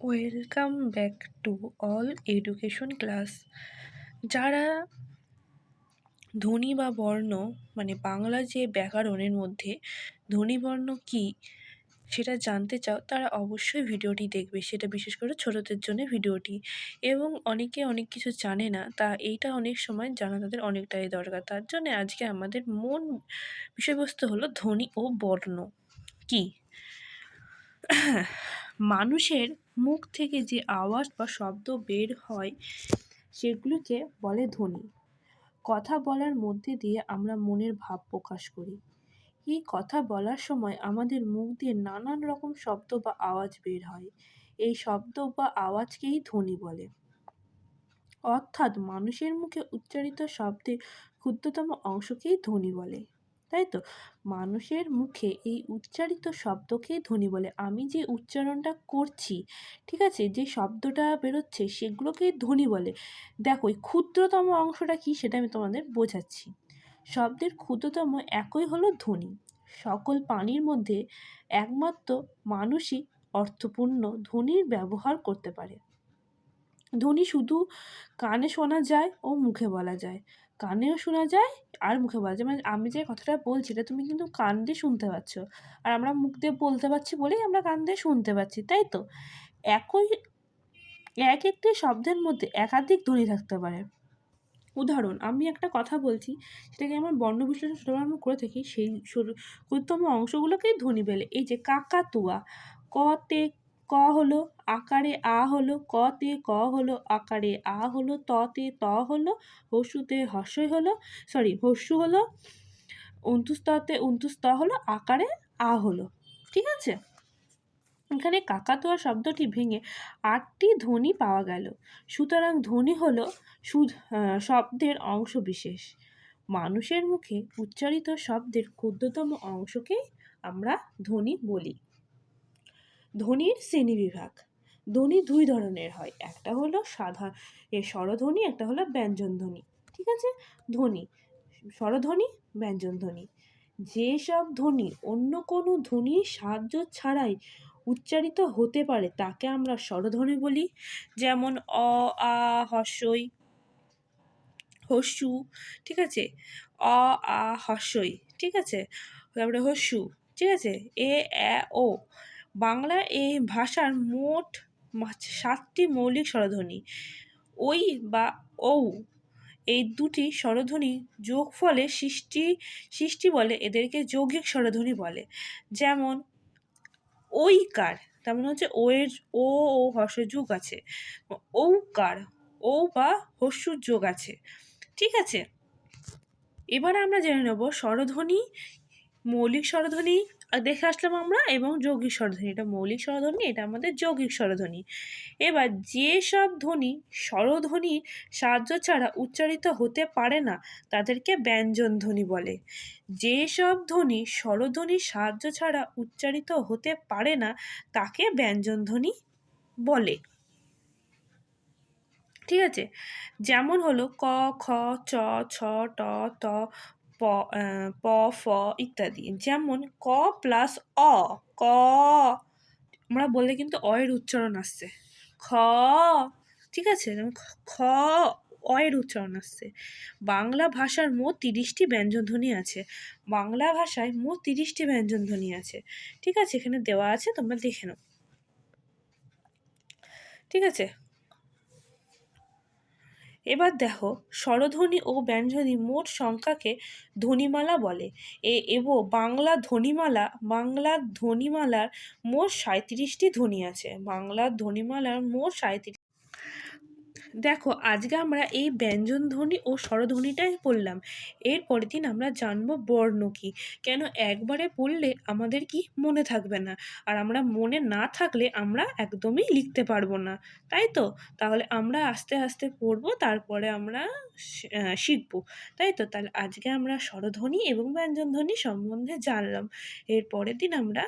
Welcome back to all education class যারা ধ্বনি বা বর্ণ মানে বাংলা যে ব্যাকরণের মধ্যে ধ্বনি বর্ণ কী সেটা জানতে চাও, তারা অবশ্যই ভিডিওটি দেখবে। সেটা বিশেষ করে ছোটোদের জন্য ভিডিওটি। এবং অনেকে অনেক কিছু জানে না, তা এইটা অনেক সময় জানা তাদের অনেকটাই দরকার। তার জন্য আজকে আমাদের মূল বিষয়বস্তু হলো ধ্বনি ও বর্ণ। কী? মানুষের মুখ থেকে যে আওয়াজ বা শব্দ বের হয়, সেগুলিকে বলে ধ্বনি। কথা বলার মধ্যে দিয়ে আমরা মনের ভাব প্রকাশ করি। এই কথা বলার সময় আমাদের মুখ দিয়ে নানান রকম শব্দ বা আওয়াজ বের হয়। এই শব্দ বা আওয়াজকেই ধ্বনি বলে। অর্থাৎ মানুষের মুখে উচ্চারিত শব্দের ক্ষুদ্রতম অংশকেই ধ্বনি বলে। তাই তো? মানুষের মুখে এই উচ্চারিত শব্দকেই ধ্বনি বলে। আমি যে উচ্চারণটা করছি, ঠিক আছে? যে শব্দটা বেরোচ্ছে সেগুলোকেই ধ্বনি বলে। দেখো এই ক্ষুদ্রতম অংশটা কি সেটা আমি তোমাদের বোঝাচ্ছি। শব্দের ক্ষুদ্রতম একই হলো ধ্বনি। সকল পানির মধ্যে একমাত্র মানুষই অর্থপূর্ণ ধ্বনির ব্যবহার করতে পারে। ধ্বনি শুধু কানে শোনা যায় ও মুখে বলা যায়। কানেও শোনা যায় আর মুখে বলা যায়। মানে আমি যে কথাটা বলছি, এটা তুমি কিন্তু কান দিয়ে শুনতে পাচ্ছ। আর আমরা মুখ দিয়ে বলতে পারছি বলেই আমরা কান দিয়ে শুনতে পাচ্ছি, তাই তো? একই, এক একটি শব্দের মধ্যে একাধিক ধ্বনি থাকতে পারে। উদাহরণ, আমি একটা কথা বলছি, সেটাকে আমার বর্ণ বিশ্লেষণ ছোটোবেলা করে থাকি, সেই ক্ষুদ্রতম অংশগুলোকেই ধ্বনি বেলে এই যে কাকাতুয়া কতে ক হলো, আকারে আ হলো, ক তে ক হলো, আকারে আ হলো, ত তে ত হলো হসুতে হর্ষই হলো সরি হস্যু হলো, অন্তুস্ততে অন্তুস্ত হলো, আকারে আ হলো, ঠিক আছে? এখানে কাকাতুয়া শব্দটি ভেঙে আটটি ধ্বনি পাওয়া গেল। সুতরাং ধ্বনি হল শব্দের অংশ বিশেষ মানুষের মুখে উচ্চারিত শব্দের ক্ষুদ্রতম অংশকেই আমরা ধ্বনি বলি। ধ্বনির শ্রেণীবিভাগ ধ্বনি দুই ধরনের হয়। একটা হলো সাধারণ এ স্বরধ্বনি, একটা হলো ব্যঞ্জন ধ্বনি ঠিক আছে? ধ্বনি, স্বরধ্বনি ব্যঞ্জন ধ্বনি যেসব ধ্বনি অন্য কোনো ধ্বনির সাহায্য ছাড়াই উচ্চারিত হতে পারে, তাকে আমরা স্বরধ্বনি বলি। যেমন অ, আ, হস্যই, হস্যু, ঠিক আছে? অ, আ, হস্যই, ঠিক আছে? তারপরে হস্যু, ঠিক আছে? এ এ, ও বাংলা এই ভাষার মোট সাতটি মৌলিক স্বরধ্বনি। ওই বা ঔ এই দুটি স্বরধ্বনি যোগ ফলে সৃষ্টি সৃষ্টি বলে এদেরকে যৌগিক স্বরধ্বনি বলে। যেমন ঐকার তার মানে হচ্ছে ও এর ও ও হর্ষ যোগ আছে। ঔকার ও বা হস্যুর যোগ আছে। ঠিক আছে? এবার আমরা জেনে নেব স্বরধ্বনি, মৌলিক স্বরধ্বনি দেখে আসলাম আমরা এবং যৌগিক স্বরধ্বনি, এটা মৌলিক স্বরধ্বনি, এটা আমাদের যৌগিক স্বরধ্বনি। এবার যে সব ধ্বনি স্বরধ্বনির সাহায্য ছাড়া উচ্চারিত হতে পারে না, তাদেরকে ব্যঞ্জন ধ্বনি বলে। যে সব ধ্বনি স্বরধ্বনির সাহায্য ছাড়া উচ্চারিত হতে পারে না, তাকে ব্যঞ্জন ধ্বনি বলে। ঠিক আছে? যেমন হলো ক, খ, চ, ছ, ট ত প প ফ ইত্যাদি। যেমন ক প্লাস অ, ক। আমরা বললে কিন্তু অ এর উচ্চারণ আসছে। খ, ঠিক আছে? যেমন খ, অ এর উচ্চারণ আসছে। বাংলা ভাষার মোট তিরিশটি ব্যঞ্জনধ্বনি আছে। বাংলা ভাষায় মোট তিরিশটি ব্যঞ্জনধ্বনি আছে। ঠিক আছে? এখানে দেওয়া আছে, তোমরা দেখে নাও। ঠিক আছে? এবার দেখো, স্বরধ্বনি ও ব্যঞ্জনী মোট সংখ্যাকে ধ্বনিমালা বলে। এ, এবং বাংলা ধ্বনিমালা, বাংলার ধ্বনিমালার মোট সাঁত্রিশটি ধ্বনি আছে। বাংলার ধ্বনিমালার মোট সাঁত্রিশ দেখো, আজকে আমরা এই ব্যঞ্জন ধ্বনি ও স্বরধ্বনিটাই পড়লাম। এর পরের দিন আমরা জানব বর্ণ কী। কেন একবারে পড়লে আমাদের কি মনে থাকবে না? আর আমরা মনে না থাকলে আমরা একদমই লিখতে পারব না, তাই তো? তাহলে আমরা আস্তে আস্তে পড়ব, তারপরে আমরা শিখব, তাই তো? তাহলে আজকে আমরা স্বরধ্বনি এবং ব্যঞ্জন ধ্বনি সম্বন্ধে জানলাম। এর পরের দিন আমরা